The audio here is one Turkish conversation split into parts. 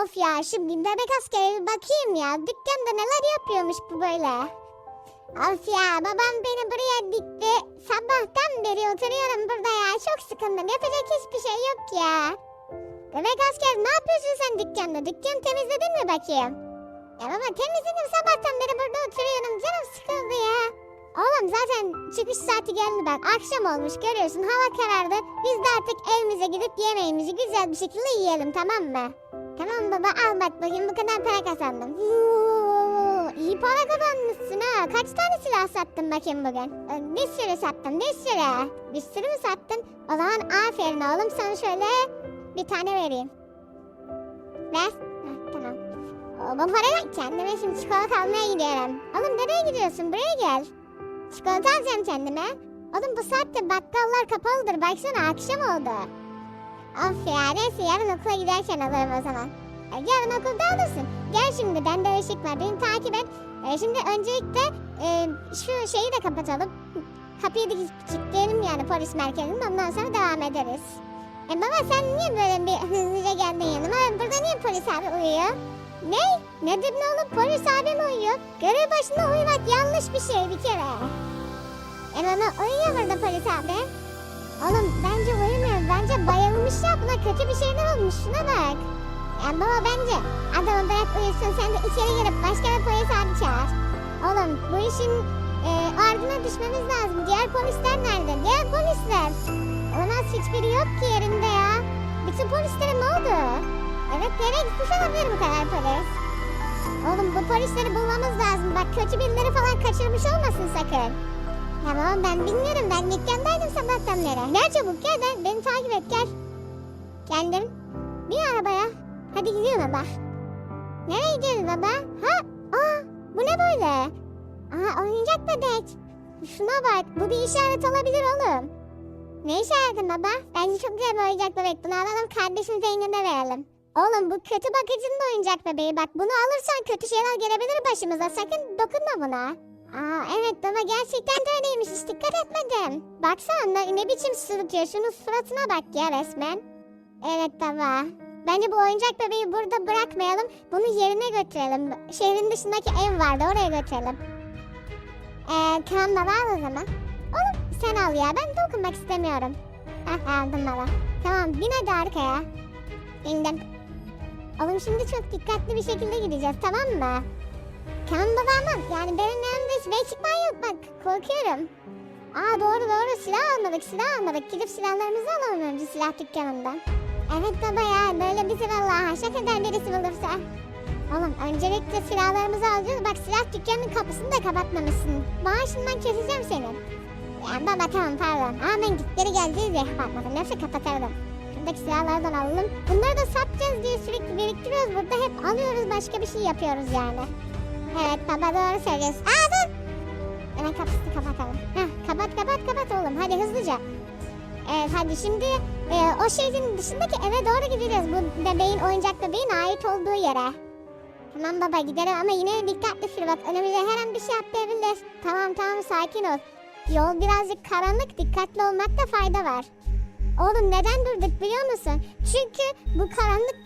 Of ya bir bebek askere bir bakayım ya. Dükkanda neler yapıyormuş bu böyle. Of ya babam beni buraya dikti. Sabahtan beri oturuyorum burada ya. Çok sıkıldım. Yapacak hiçbir şey yok ya. Bebek asker ne yapıyorsun sen dükkanda? Dükkanı temizledin mi bakayım? Ya baba temizledim sabahtan beri burada oturuyorum. Canım sıkıldı ya. Oğlum zaten çıkış saati geldi bak. Akşam olmuş görüyorsun hava karardı. Biz de artık evimize gidip yemeğimizi güzel bir şekilde yiyelim tamam mı? Baba al bakayım bu kadar para kazandım. Huu, iyi para kazanmışsın ha. Kaç tane silah sattın bakayım bugün? Ee, Bir sürü sattım bir sürü. Bir sürü mü sattın? O aferin oğlum sana şöyle bir tane vereyim. Ver. Heh, tamam. O, bu parayla kendime şimdi çikolata almaya gidiyorum. Oğlum nereye gidiyorsun? Buraya gel. Çikolata alacağım kendime. Oğlum bu saatte bakkallar kapalıdır. Baksana akşam oldu. Of ya neyse yarın okula giderken alırım o zaman. Yarın okulda alırsın. Gel şimdi bende ışık var. Beni takip et. E, şimdi öncelikle e, şu şeyi de kapatalım. Kapıyı da kilitleyelim yani polis merkezinin. Ondan sonra devam ederiz. E baba sen niye böyle bir hızlıca geldin yanıma? Burada niye polis abi uyuyor? Ne? Nedir ne oğlum? Polis abi mi uyuyor? Görev başında uyumak yanlış bir şey bir kere. E baba uyuyor burada polis abi. Oğlum bence uyumuyor. Bence bayılmış ya. Buna kötü bir şeyler olmuş. Şuna bak. Ya baba bence adamı bırak uyusun. Sen de içeri girip başka bir polis abi çağır. Oğlum bu işin e, ardına düşmemiz lazım. Diğer polisler nerede? Diğer polisler. Olamaz hiçbiri yok ki yerinde ya. Bütün polislere ne oldu? Evet nereye gitmiş olabilir bu kadar polis? Oğlum bu polisleri bulmamız lazım. Bak kötü birileri falan kaçırmış olmasın sakın. Tamam ben bilmiyorum. Ben dükkandaydım sabahtan beri. Gel çabuk gel. Ben, beni takip et gel. Geldim. Bir arabaya. Hadi gidiyorum baba. Nereye gidiyoruz baba? Ha? Aa, bu ne böyle? Aa, oyuncak bebek. Şuna bak. Bu bir işaret olabilir oğlum. Ne işareti baba? Bence çok güzel bir oyuncak bebek. Bunu alalım kardeşim Zengin'e verelim. Oğlum bu kötü bakıcının oyuncak bebeği. Bak bunu alırsan kötü şeyler gelebilir başımıza. Sakın dokunma buna. Aa evet baba gerçekten de öyleymiş. Hiç dikkat etmedim. Baksana ne, biçim sırıtıyor. Şunun suratına bak ya resmen. Evet baba. Bence bu oyuncak bebeği burada bırakmayalım. Bunu yerine götürelim. Şehrin dışındaki ev vardı oraya götürelim. Ee, tamam baba al o zaman. Oğlum sen al ya ben dokunmak istemiyorum. Heh aldım baba. Tamam bin hadi arkaya. Bindim. Oğlum şimdi çok dikkatli bir şekilde gideceğiz tamam mı? Tamam baba ama yani benim yanımda hiç bey çıkman yok bak korkuyorum. Aa doğru doğru silah almadık silah almadık. Gidip silahlarımızı alalım önce silah dükkanından. Evet baba ya böyle bizi vallahi haşak eder birisi bulursa. Oğlum öncelikle silahlarımızı alacağız. Bak silah dükkanının kapısını da kapatmamışsın. Maaşından keseceğim senin. Ya baba tamam pardon. Ama ben gitleri geleceğiz diye kapatmadım. Yoksa kapatırdım. Şuradaki silahlardan alalım. Bunları da satacağız diye sürekli biriktiriyoruz. Burada hep alıyoruz başka bir şey yapıyoruz yani. Evet baba doğru söylüyorsun. Aa dur. Hemen kapısını kapatalım. Heh, kapat kapat kapat oğlum. Hadi hızlıca. Evet hadi şimdi e, o şehrin dışındaki eve doğru gideceğiz. Bu bebeğin oyuncak bebeğin ait olduğu yere. Tamam baba gidelim ama yine dikkatli sür bak önümüze her an bir şey atlayabilir. Tamam tamam sakin ol. Yol birazcık karanlık dikkatli olmakta fayda var. Oğlum neden durduk biliyor musun? Çünkü bu karanlık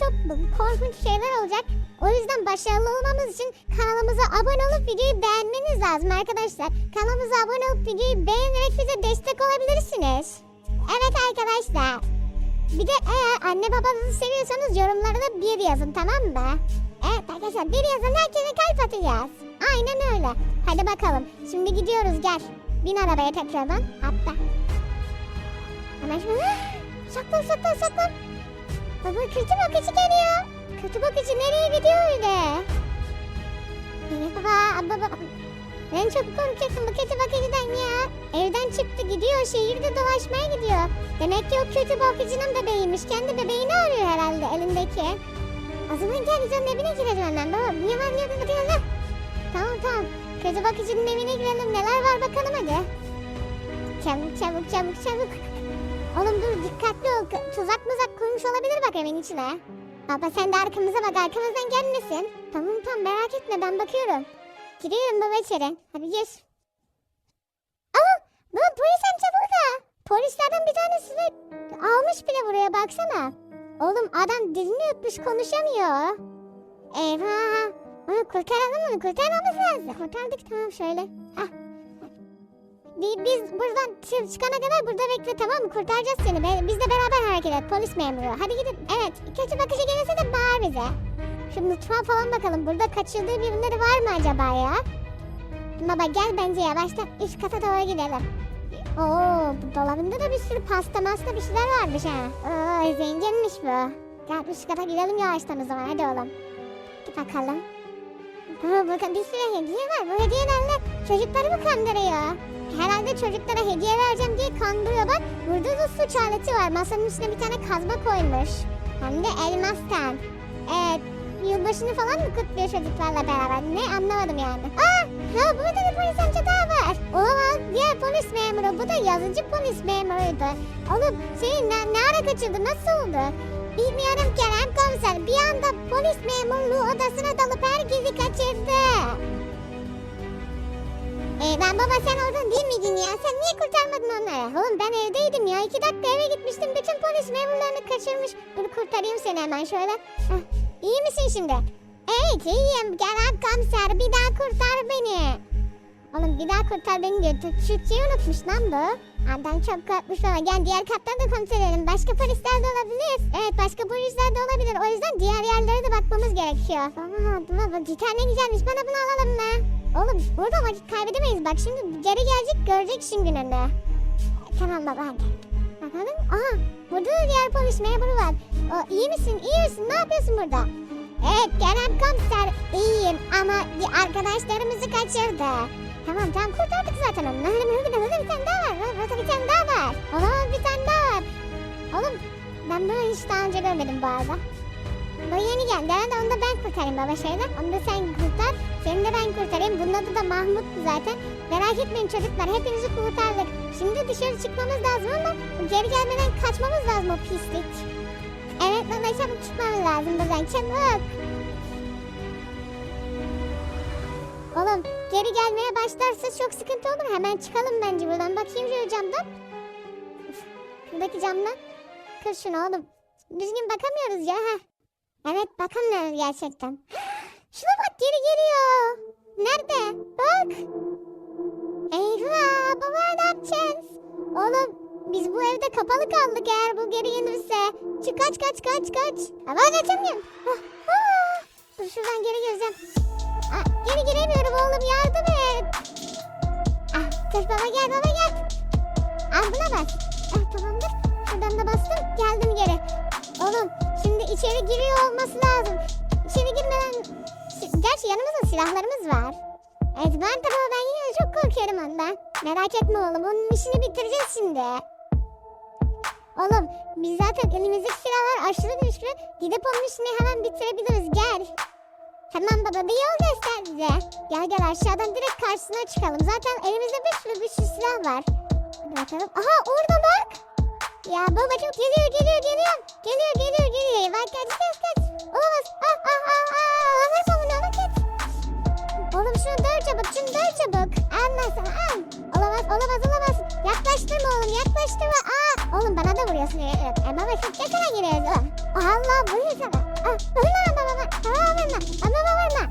çok korkunç şeyler olacak. O yüzden başarılı olmamız için kanalımıza abone olup videoyu beğenmeniz lazım arkadaşlar. Kanalımıza abone olup videoyu beğenerek bize destek olabilirsiniz. Evet arkadaşlar. Bir de eğer anne babanızı seviyorsanız yorumlara da bir yazın tamam mı? Evet arkadaşlar bir yazın herkese kalp atacağız. Aynen öyle. Hadi bakalım. Şimdi gidiyoruz gel. Bin arabaya tekrardan. Hatta. Şimdi. Saklan saklan saklan. Baba kötü bakıcı geliyor. Kötü bakıcı nereye gidiyor öyle? İyi baba baba. Ben çok korkuyorum bu kötü bakıcıdan ya. Evden çıktı gidiyor şehirde dolaşmaya gidiyor. Demek ki o kötü bakıcının bebeğiymiş. Kendi bebeğini arıyor herhalde elindeki. O zaman gel biz onun evine girelim hemen baba. Niye var niye bakıyor lan? Tamam tamam. Kötü bakıcının evine girelim. Neler var bakalım hadi. Çabuk çabuk çabuk çabuk. Oğlum dur dikkatli ol. Tuzak muzak kurmuş olabilir bak evin içine. Baba sen de arkamıza bak arkamızdan gelmesin. Tamam tamam merak etme ben bakıyorum. Giriyorum baba içeri. Hadi gir. Aa baba polis amca burada. Polislerden bir tanesi de almış bile buraya baksana. Oğlum adam dilini yutmuş konuşamıyor. Eyvah. Onu kurtaralım onu kurtarmamız lazım. Kurtardık tamam şöyle. Ah. Bi- Biz buradan çık- çıkana kadar burada bekle tamam mı? Kurtaracağız seni. Be- Biz de beraber hareket et polis memuru. Hadi gidin. Evet. Kötü bakıcı gelirse de bağır bize. Şu mutfağa falan bakalım. Burada kaçırdığı birileri var mı acaba ya? Baba gel bence yavaştan üst kata doğru gidelim. Oo, bu dolabında da bir sürü pasta masta bir şeyler varmış ha. Oo, zenginmiş bu. Gel üst kata gidelim yavaştan o zaman hadi oğlum. Git bakalım. Ha, bakın bir sürü hediye var. Bu hediyelerle çocukları mı kandırıyor? Herhalde çocuklara hediye vereceğim diye kandırıyor bak. Burada da suç aleti var. Masanın üstüne bir tane kazma koymuş. Hem de elmastan. Evet. Yılbaşını falan mı kutluyor çocuklarla beraber? Ne anlamadım yani. Aa! Ha burada bir polis amca daha var. Olamaz. Diğer polis memuru. Bu da yazıcı polis memuruydu. Oğlum seni ne, ne ara kaçırdı? Nasıl oldu? Bilmiyorum Kerem komiser. Bir anda polis memurluğu odasına dalıp herkesi kaçırdı. Ee, ben baba sen orada değil miydin ya? Sen niye kurtarmadın onları? Oğlum ben evdeydim ya. İki dakika eve gitmiştim. Bütün polis memurlarını kaçırmış. Dur kurtarayım seni hemen şöyle. Heh, iyi misin şimdi? Evet iyiyim. Kerem komiser bir daha kurtar beni. Oğlum bir daha kurtar beni diyor. Tü- Türkçeyi unutmuş lan bu. Adam çok korkmuş baba. Gel diğer kattan da kontrol edelim. Başka polisler de olabilir. Evet başka polisler de olabilir. O yüzden diğer yerlere de bakmamız gerekiyor. Aa, baba gitar ne güzelmiş. Bana bunu alalım mı? Oğlum burada vakit kaybedemeyiz. Bak şimdi geri gelecek göreceksin gününü. Tamam baba hadi. Bakalım. Aha burada da diğer polis memuru var. O, iyi misin? İyi misin? Ne yapıyorsun burada? Evet Kerem komiser iyiyim ama bir arkadaşlarımızı kaçırdı. Tamam tamam kurtardık zaten onu. Hadi hadi hadi bir tane daha var. Burada bir tane daha var. Olamaz bir tane daha var. Oğlum ben bunu hiç daha önce görmedim bu arada. Bu yeni geldi. Herhalde onu da ben kurtarayım baba şeyden. Onu da sen kurtar. Seni de ben kurtarayım. Bunun adı da Mahmut'tu zaten. Merak etmeyin çocuklar. Hepinizi kurtardık. Şimdi dışarı çıkmamız lazım ama geri gelmeden kaçmamız lazım o pislik. Evet baba çabuk çıkmamız lazım buradan. Çabuk. Oğlum geri gelmeye başlarsa çok sıkıntı olur. Hemen çıkalım bence buradan. Bakayım şu camdan. Üf, Şuradaki camdan. Kır şunu oğlum. Düzgün bakamıyoruz ya. Heh. Evet bakamıyoruz gerçekten. Şuna bak geri geliyor. Nerede? Bak. Eyvah baba ne yapacağız? Oğlum biz bu evde kapalı kaldık eğer bu geri gelirse. Çık kaç kaç kaç kaç. Ama açamıyorum. Ah, ah. Dur şuradan geri gireceğim. Ah, geri giremiyorum oğlum yardım et. Ah, dur baba gel baba gel. Al buna bas. Ah, tamamdır. Şuradan da bastım geldim geri. Oğlum şimdi içeri giriyor olması lazım. İçeri girmeden... Gerçi yanımızda silahlarımız var. Evet ben baba ben yine de çok korkuyorum ondan. Merak etme oğlum onun işini bitireceğiz şimdi. Oğlum biz zaten elimizdeki silahlar aşırı güçlü. Gidip onun işini hemen bitirebiliriz gel. Tamam baba bir yol göster bize. Gel gel aşağıdan direkt karşısına çıkalım. Zaten elimizde bir sürü sürü silah var. Hadi bakalım. Aha orada bak. Ya baba çok geliyor geliyor geliyor. Geliyor geliyor geliyor. Bak kaç kaç kaç. Olamaz. Ah ah ah ah. Olamaz onu ona kaç. Oğlum şunu döv çabuk şunu döv çabuk. Allah sana al. Olamaz olamaz olamaz. Yaklaştırma oğlum yaklaştırma. Aa, oğlum bana da vuruyorsun. Evet. E, baba çok yakına giriyoruz. Allah vuruyor sana. Ah, vurma baba baba. Baba vurma. Baba vurma.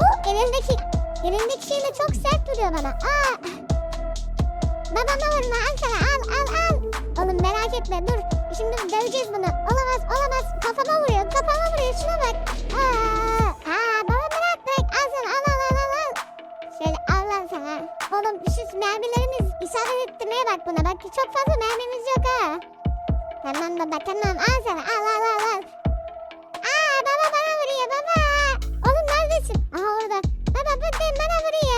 O elindeki elindeki şeyle çok sert vuruyor bana. Aa. Babama vurma al sana al al al. Oğlum merak etme dur. Şimdi döveceğiz bunu. Olamaz olamaz. Kafama vuruyor kafama vuruyor şuna bak. Aa, aa baba bırak bırak al sana al al al al. al. Şöyle al lan sana. Oğlum şu mermilerimiz isabet ettirmeye bak buna. Bak çok fazla mermimiz yok ha. Tamam baba tamam al sana al al al al. Aa baba bana vuruyor baba. Oğlum neredesin? Aha orada. Baba buradayım bana vuruyor.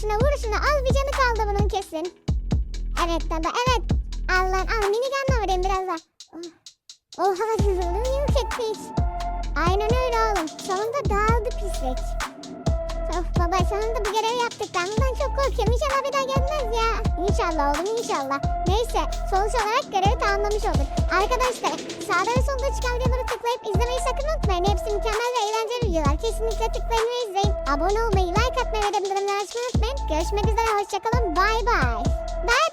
Şuna vur şuna. Bir canı kaldı bunun kesin. Evet baba evet. Al lan al minigunla vurayım biraz daha. Oh. Oha hızını yumuk etmiş. Aynen öyle oğlum. Sonunda dağıldı pislik. Of baba sonunda bu görevi yaptık. Ben çok korkuyorum. İnşallah bir daha gelmez ya. İnşallah oğlum inşallah. Neyse sonuç olarak görevi tamamlamış olduk. Arkadaşlar sağda ve solda çıkan videoları tıklayıp izlemeyi sakın unutmayın. Hepsi mükemmel ve eğlenceli videolar. Kesinlikle tıklayın ve izleyin. Abone olmayı, like atmayı ve bildirimleri açmayı unutmayın. Görüşmek üzere hoşçakalın. Bay bay. Bay